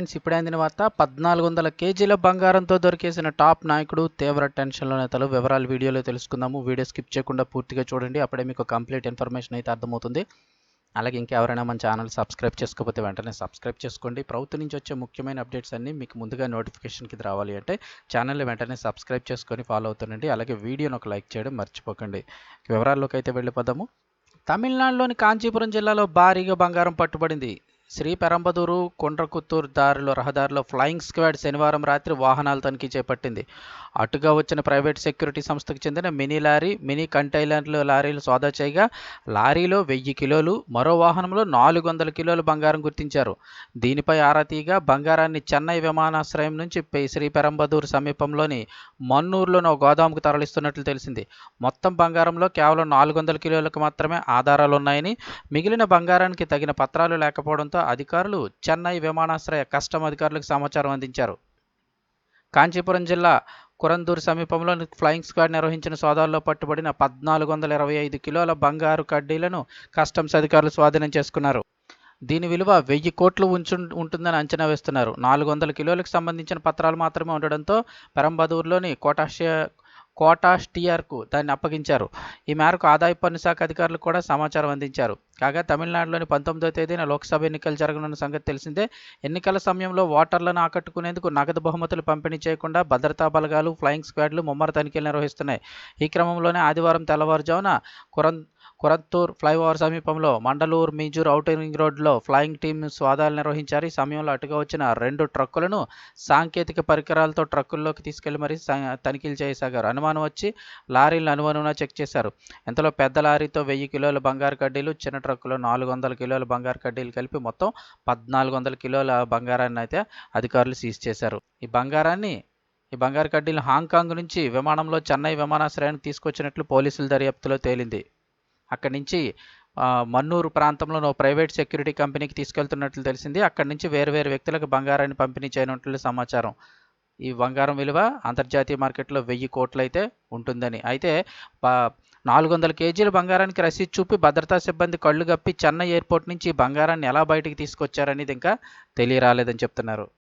Friends ఇప్పుడే అందిన వార్త పద్నాలుగు వందల కేజీల బంగారంతో దొరికేసిన టాప్ నాయకుడు తీవ్ర టెన్షన్లో నేతలు. వివరాలు వీడియోలో తెలుసుకుందాము. వీడియో స్కిప్ చేయకుండా పూర్తిగా చూడండి. అప్పుడే మీకు కంప్లీట్ ఇన్ఫర్మేషన్ అయితే అర్థమవుతుంది. అలాగే ఇంకెవరైనా మన ఛానల్ సబ్స్క్రైబ్ చేసుకోకపోతే వెంటనే సబ్స్క్రైబ్ చేసుకోండి. ప్రభుత్వం నుంచి వచ్చే ముఖ్యమైన అప్డేట్స్ అన్నీ మీకు ముందుగా నోటిఫికేషన్కి రావాలి అంటే ఛానల్ని వెంటనే సబ్స్క్రైబ్ చేసుకొని ఫాలో అవుతుండండి. అలాగే వీడియోని ఒక లైక్ చేయడం మర్చిపోకండి. వివరాల్లోకి అయితే వెళ్ళిపోదాము. తమిళనాడులోని కాంచీపురం జిల్లాలో భారీగా బంగారం పట్టుబడింది. శ్రీ పెరంబదూరు కొండ్రకుత్తూరు దారిలో రహదారిలో ఫ్లయింగ్ స్క్వాడ్ శనివారం రాత్రి వాహనాలు తనిఖీ చేపట్టింది. అటుగా వచ్చిన ప్రైవేట్ సెక్యూరిటీ సంస్థకు చెందిన మినీ లారీ మినీ కంటైనర్లు లారీలు సోదా చేయగా లారీలో వెయ్యి కిలోలు మరో వాహనంలో నాలుగు వందల కిలోలు బంగారం గుర్తించారు. దీనిపై ఆరా తీయగా బంగారాన్ని చెన్నై విమానాశ్రయం నుంచి పే- శ్రీ పెరంబదూరు సమీపంలోని మన్నూరులోని గోదాముకు తరలిస్తున్నట్లు తెలిసింది. మొత్తం బంగారంలో కేవలం నాలుగు వందల కిలోలకు మాత్రమే ఆధారాలు ఉన్నాయని మిగిలిన బంగారానికి తగిన పత్రాలు లేకపోవడంతో అధికారులు చెన్నై విమానాశ్రయ కస్టమ్ అధికారులకు సమాచారం అందించారు. కాంచీపురం జిల్లా కురందూరు సమీపంలో ఫ్లయింగ్ స్క్వాడ్ నిర్వహించిన సోదాల్లో పట్టుబడిన పద్నాలుగు వందల ఇరవై ఐదు కిలోల బంగారు కడ్డీలను కస్టమ్స్ అధికారులు స్వాధీనం చేసుకున్నారు. దీని విలువ వెయ్యి కోట్లు ఉంచు ఉంటుందని అంచనా వేస్తున్నారు. నాలుగు వందల కిలోలకు సంబంధించిన పత్రాలు మాత్రమే ఉండడంతో పెరంబదూరులోని కోటా స్టీఆర్కు దాన్ని అప్పగించారు. ఈ మేరకు ఆదాయ పన్ను శాఖ అధికారులు కూడా సమాచారం అందించారు. కాగా తమిళనాడులోని పంతొమ్మిదో తేదీన లోక్సభ ఎన్నికలు జరగనున్న సంగతి తెలిసిందే. ఎన్నికల సమయంలో ఓటర్లను ఆకట్టుకునేందుకు నగదు బహుమతులు పంపిణీ చేయకుండా భద్రతా బలగాలు ఫ్లయింగ్ స్క్వాడ్లు ముమ్మర తనిఖీలు నిర్వహిస్తున్నాయి. ఈ క్రమంలోనే ఆదివారం తెల్లవారుజామున కురం కొరత్తూర్ ఫ్లైఓవర్ సమీపంలో మండలూరు మీజూర్ ఔటర్ రింగ్ రోడ్లో ఫ్లయింగ్ టీమ్ స్వాదాలు నిర్వహించారు. ఈ సమయంలో అటుగా వచ్చిన రెండు ట్రక్కులను సాంకేతిక పరికరాలతో ట్రక్కుల్లోకి తీసుకెళ్ళి మరీ సా- తనిఖీలు చేయసాగారు అనుమానం వచ్చి లారీలను అనుమానంగా చెక్ చేశారు. ఇంతలో పెద్ద లారీతో వెయ్యి కిలోల బంగారు కడ్డీలు చిన్న ట్రక్కులో నాలుగు వందల కిలోల బంగారు కడ్డీలు కలిపి మొత్తం పద్నాలుగు వందల కిలోల బంగారాన్ని అయితే అధికారులు సీజ్ చేశారు. ఈ బంగారాన్ని ఈ బంగారు కడ్డీలు హాంకాంగ్ నుంచి విమానంలో చెన్నై విమానాశ్రయానికి తీసుకొచ్చినట్లు పోలీసుల దర్యాప్తులో తేలింది. అక్కడి నుంచి మన్నూరు ప్రాంతంలో ఓ ప్రైవేట్ సెక్యూరిటీ కంపెనీకి తీసుకెళ్తున్నట్లు తెలిసింది. అక్కడి నుంచి వేరు వేరు వ్యక్తులకు బంగారాన్ని పంపిణీ చేయనున్నట్లు సమాచారం. ఈ బంగారం విలువ అంతర్జాతీయ మార్కెట్లో వెయ్యి కోట్లు అయితే ఉంటుందని. అయితే ప- నాలుగు వందల కేజీల బంగారానికి రసీదు చూపి భద్రతా సిబ్బంది కళ్ళు గప్పి చెన్నై ఎయిర్పోర్ట్ నుంచి ఈ బంగారాన్ని ఎలా బయటికి తీసుకొచ్చారనేది ఇంకా తెలియరాలేదని చెప్తున్నారు.